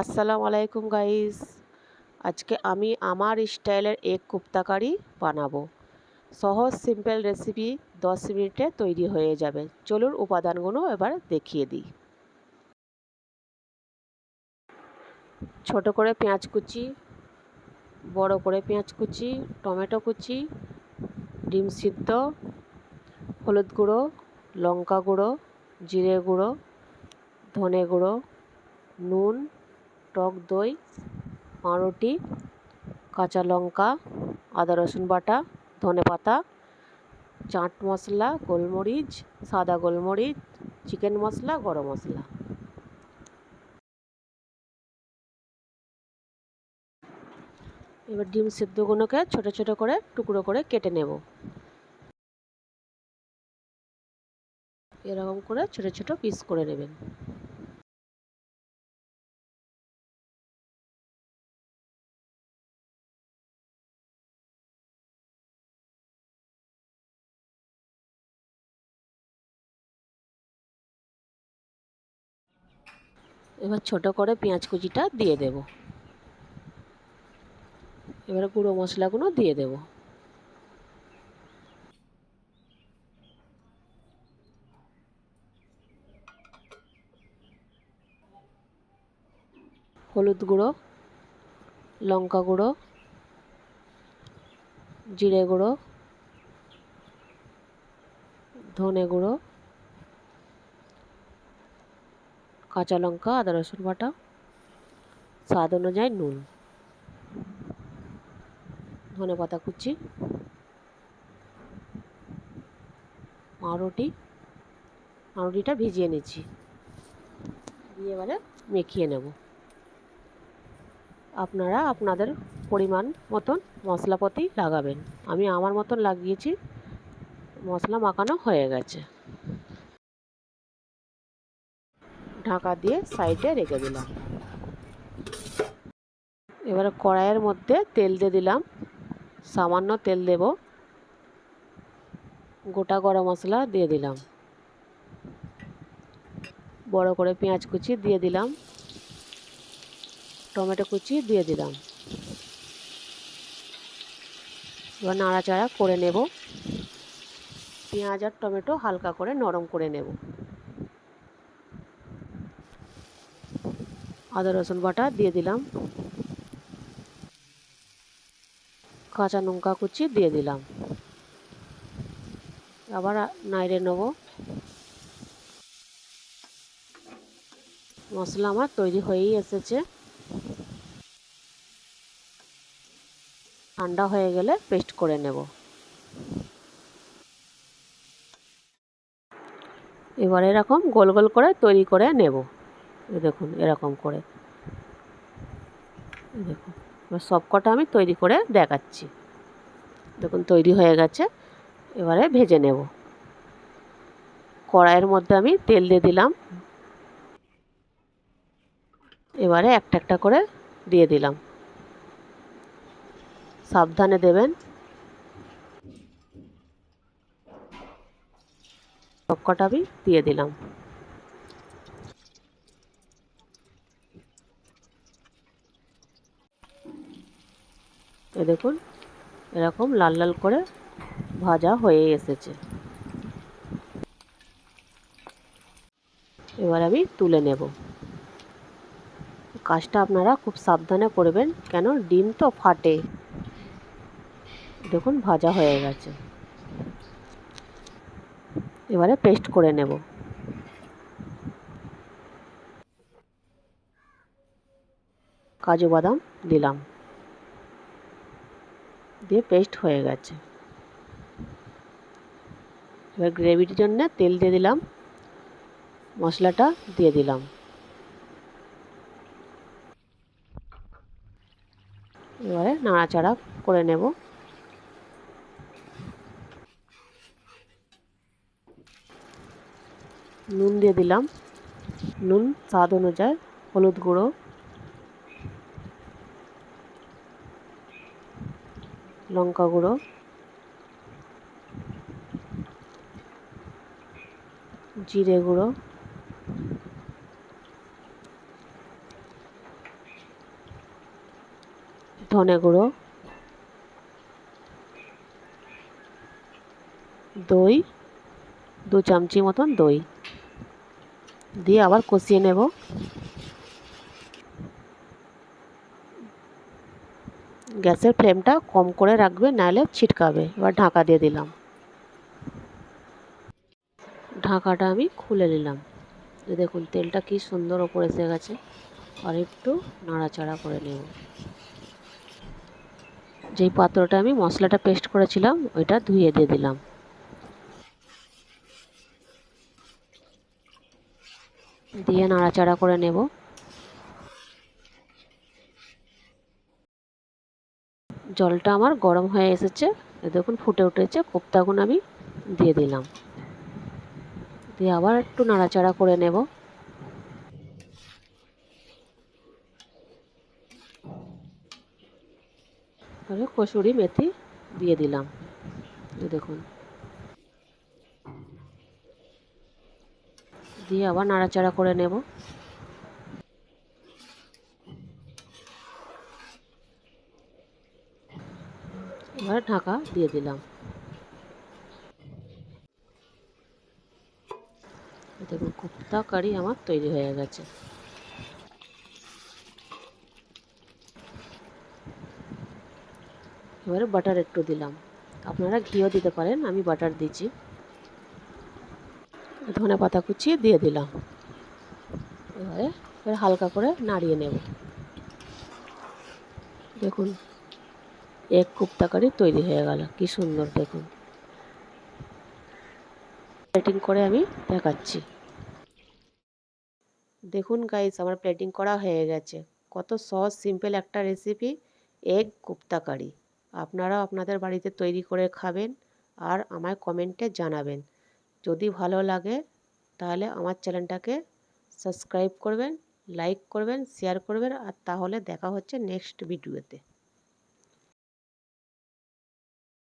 আসসালামু আলাইকুম গাইস। আজকে আমি আমার স্টাইলের এক কোপ্তা কারি বানাবো। সহজ, সিম্পল রেসিপি দশ মিনিটে তৈরি হয়ে যাবে। চলুন উপাদানগুলো এবার দেখিয়ে দিই। ছোট করে পেঁয়াজ কুচি, বড় করে পেঁয়াজ কুচি, টমেটো কুচি, ডিম সিদ্ধ, হলুদ গুঁড়ো, লঙ্কা গুঁড়ো, জিরে গুঁড়ো, ধনে গুঁড়ো, নুন টক দই পাউরুটি কাঁচা লঙ্কা, আদা রসুন বাটা, ধনে পাতা, চাট মশলা, গোলমরিচ, সাদা গোলমরিচ, চিকেন মশলা, গরম মশলা। এবার ডিম সিদ্ধগুলোকে ছোট ছোট করে, টুকরো করে কেটে নেব। এরকম করে ছোট ছোট পিস করে নেবেন। এবার ছোট করে পেঁয়াজ কুচিটা দিয়ে দেব। এবারে গুঁড়ো মশলাগুলো দিয়ে দেব। হলুদ গুঁড়ো, লঙ্কা গুঁড়ো, জিরে গুঁড়ো, ধনে গুঁড়ো কাঁচা লঙ্কা, আদা রসুন বাটা, স্বাদ অনুযায়ী নুন, ধনে পাতা কুচি পাউরুটি পাউরুটিটা ভিজিয়ে নিচ্ছি। দিয়ে এবারে মেখিয়ে নেব। আপনারা আপনাদের পরিমাণ মতন মশলাপাতি লাগাবেন। আমি আমার মতন লাগিয়েছি, মশলা মাখানো হয়ে গেছে। ঢাকা দিয়ে সাইডে রেখে দিলাম। এবারে কড়াইয়ের মধ্যে তেল দিয়ে দিলাম। সামান্য তেল দেব। গোটা গরম মশলা দিয়ে দিলাম। বড় করে পেঁয়াজ কুচি দিয়ে দিলাম। টমেটো কুচি দিয়ে দিলাম। এবার নাড়াচাড়া করে নেব। পেঁয়াজ আর টমেটো হালকা করে নরম করে নেব। আদা, রসুন বাটা দিয়ে দিলাম। কাঁচা লঙ্কা কুচি দিয়ে দিলাম। আবার নাইড়ে নেব। মশলা আমার তৈরি হয়েই এসেছে। ঠান্ডা হয়ে গেলে পেস্ট করে নেব। এবার এরকম গোল গোল করে তৈরি করে নেব। দেখুন, এরকম করে। দেখুন, এবার সব কটা আমি তৈরি করে দেখাচ্ছি। দেখুন, তৈরি হয়ে গেছে। এবারে ভেজে নেব। কড়াইয়ের মধ্যে আমি তেল দিয়ে দিলাম। এবারে একটা একটা করে দিয়ে দিলাম। সাবধানে দেবেন। সব কটা আমি দিয়ে দিলাম। দেখুন, এরকম লাল লাল করে ভাজা হয়ে এসেছে। এবার আমি তুলে নেব। কাজটা আপনারা খুব সাবধানে করবেন, কেন ডিম তো ফাটে। দেখুন, ভাজা হয়ে গেছে। এবারে পেস্ট করে নেব। কাজু বাদাম দিলাম। দিয়ে পেস্ট হয়ে গেছে। এবার গ্রেভির জন্য তেল দিয়ে দিলাম, মশলাটা দিয়ে দিলাম। এবারে নাড়াচাড়া করে নেব। নুন দিয়ে দিলাম। নুন স্বাদ অনুযায়ী হলুদ গুঁড়ো। লঙ্কা গুঁড়ো। জিরে গুঁড়ো। ধনে গুঁড়ো। দই, দু চামচি মতন দই। দিয়ে আবার কষিয়ে নেব। গ্যাসের ফ্লেমটা কম করে রাখবে, নাহলে ছিটকাবে। এবার ঢাকা দিয়ে দিলাম। ঢাকাটা আমি খুলে নিলাম। দেখুন, তেলটা কি সুন্দর ওপরে এসে গেছে। আর একটু নাড়াচাড়া করে নেব। যেই পাত্রটা আমি মশলাটা পেস্ট করেছিলাম, ওইটা ধুয়ে দিয়ে দিলাম। দিয়ে নাড়াচাড়া করে নেব। জলটা আমার গরম হয়ে এসেছে। দেখুন, ফুটে উঠেছে। কোপ্তাগুলো আমি দিয়ে দিলাম। দিয়ে আবার একটু নাড়াচাড়া করে নেব। তাহলে কসুরি মেথি দিয়ে দিলাম। দেখুন। দিয়ে আবার নাড়াচাড়া করে নেব। এবার ঢাকা দিয়ে দিলাম। দেখুন, কুপ্তা কারি আমার তৈরি হয়ে গেছে। এবারে বাটার একটু দিলাম। আপনারা ঘিও দিতে পারেন, আমি বাটার দিচ্ছি। ধনে পাতা কুচিয়ে দিয়ে দিলাম। এবারে এবার হালকা করে নাড়িয়ে নেব। দেখুন এক কুপ্তা কারি তৈরি হয়ে গেল। কি সুন্দর দেখুন। প্লেটিং করে আমি দেখাচ্ছি। দেখুন গাইস আমার প্লেটিং করা হয়ে গেছে। কত সহজ সিম্পল একটা রেসিপি এগ কুপ্তা কারি। আপনারাও আপনাদের বাড়িতে তৈরি করে খাবেন আর আমায় কমেন্টে জানাবেন। যদি ভালো লাগে, তাহলে আমার চ্যানেলটাকে সাবস্ক্রাইব করবেন লাইক করবেন শেয়ার করবেন আর তাহলে দেখা হচ্ছে নেক্সট ভিডিওতে